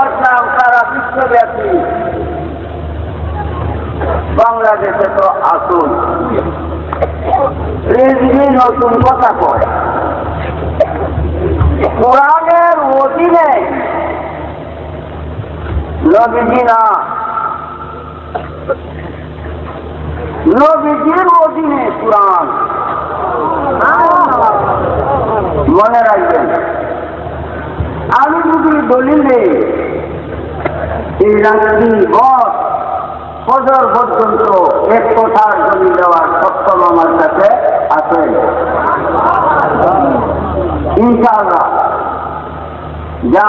রাষ্ট্রব্যাপী বাংলাদেশে তো আসুন। নতুন কথা কয়। কোরআনের অধীনে নবীজি না। নবীজির অধীনে কোরআন মনে রাখবেন আমি যদি দলিলে এই রাত্রি বস ফজর পর্যন্ত এক কোঠার জমি দেওয়ার সক্ষম আমার কাছে আছে। ইনশাআল্লাহ। যা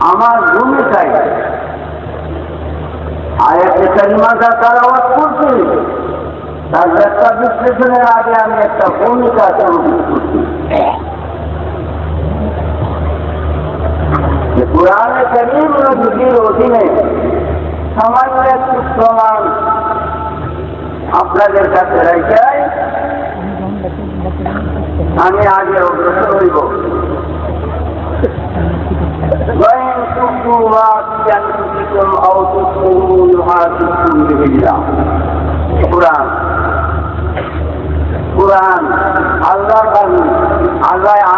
আমার জমি চাই। আয়াতে কালিমাটা তারাওয়াত করছি। তার একটা বিশ্লেষণের আগে আমি একটা ভূমিকা শুরু করছি কোরআনে করিম নদীর অধীনে সামান্য একটু প্রমাণ আপনাদের কাছে রাখাই আমি আগে অগ্রসর হইব। কোরআন। আল্লাহ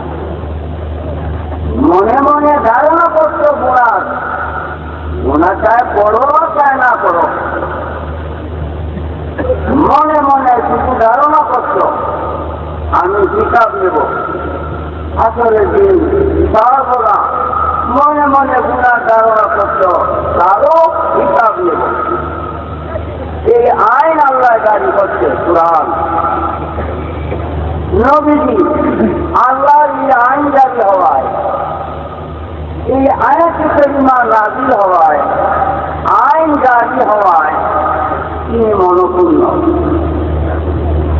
মনে মনে ধারণা করছ গুণার গুণা চায় পড়ো, চায় না করো মনে মনে শুধু ধারণা করছ। আমি হিসাব নেব। আসলে দিন সর্বদা মনে মনে গুণা ধারণা করছ, তারও হিসাব নেব। এই আইন আল্লাহ জারি করছে, কোরআন। নবীজি, আল্লাহর এই আইন জারি হওয়ায় এই আয়াতে পরিমা রাজি হওয়ায়, আইন রাজি হওয়ায় তিনি মনপূর্ণ।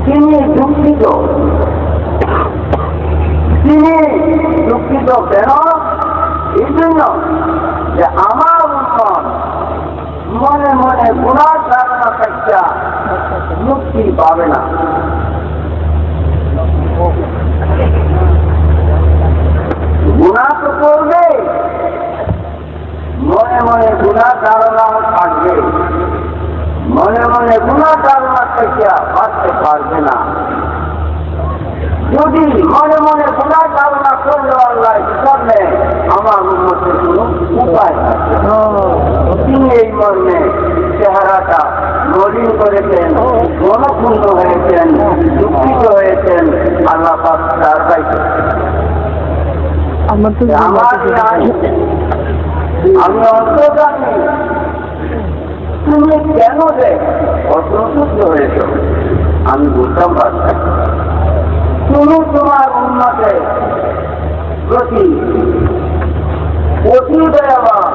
তিনি দুঃখিত। তিনি দুঃখিত কেন এই জন্য যে আমার উন্নয়ন মনে মনে গুণার ধারণা থাকা মুক্তি পাবে না গুণা তো করবে মনে মনে গুণার ধারণাও থাকবে মনে মনে গুণার ধারণা থেকে বাঁচতে পারবে না যদি মনে মনে গুণার ধারণা করলে আল্লাহ নেয় আমার উন্নতির কোনো উপায়। তিনি এই মর্মে চেহারাটা মলিন করেছেন মনপূর্ণ হয়েছেন দুঃখিত হয়েছেন। আল্লাহ পাক তার পাইছে আমার আমি অন্তর্জামী তুমি কেন যে অসন্তুষ্ট হয়েছ? আমি বুঝতাম পারছি তুমি তোমার উন্নতের প্রতি, অতি দয়াবান।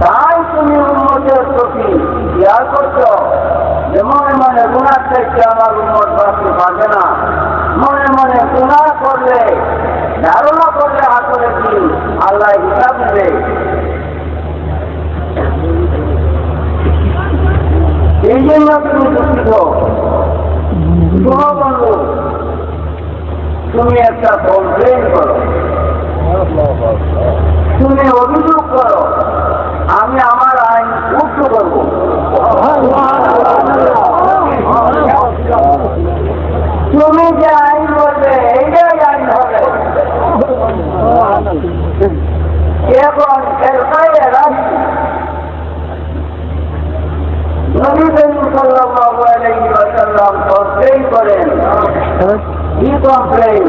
তাই তুমি উন্নতের প্রতি খেয়াল করছ যে মনে মনে গুণার থেকে আমার উন্নত বাঁচতে পারবে না। মনে মনে গুণা করলে, ধারণা করলে আসলে কি? আল্লাহ হিসাব নেবে। এই জন্য তুমি দুঃখিত। তুমি একটা কমপ্লেন করো তুমি অভিযোগ করো আমি আমার আইন উচ্চ করব তুমি যে আইন বলবে এইটাই আইন হবে এখন ফেরকাইয়ে রাখি নবী কমপ্লেন করেন কি কমপ্লেন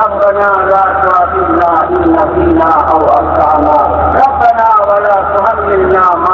ربنا لا تؤاخذنا إن نسينا أو أخطأنا ربنا ولا تحملنا ما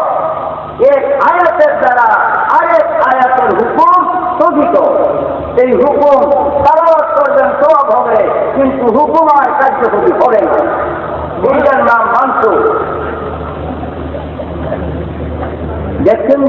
এক আয়াতের দ্বারা আরেক আয়াতের হুকুম স্থগিত। এই হুকুম তালাবাদ করবেন সব হবে, কিন্তু হুকুম আর কার্যকরী হবে না। এটার নাম মানসুর। দেখছেন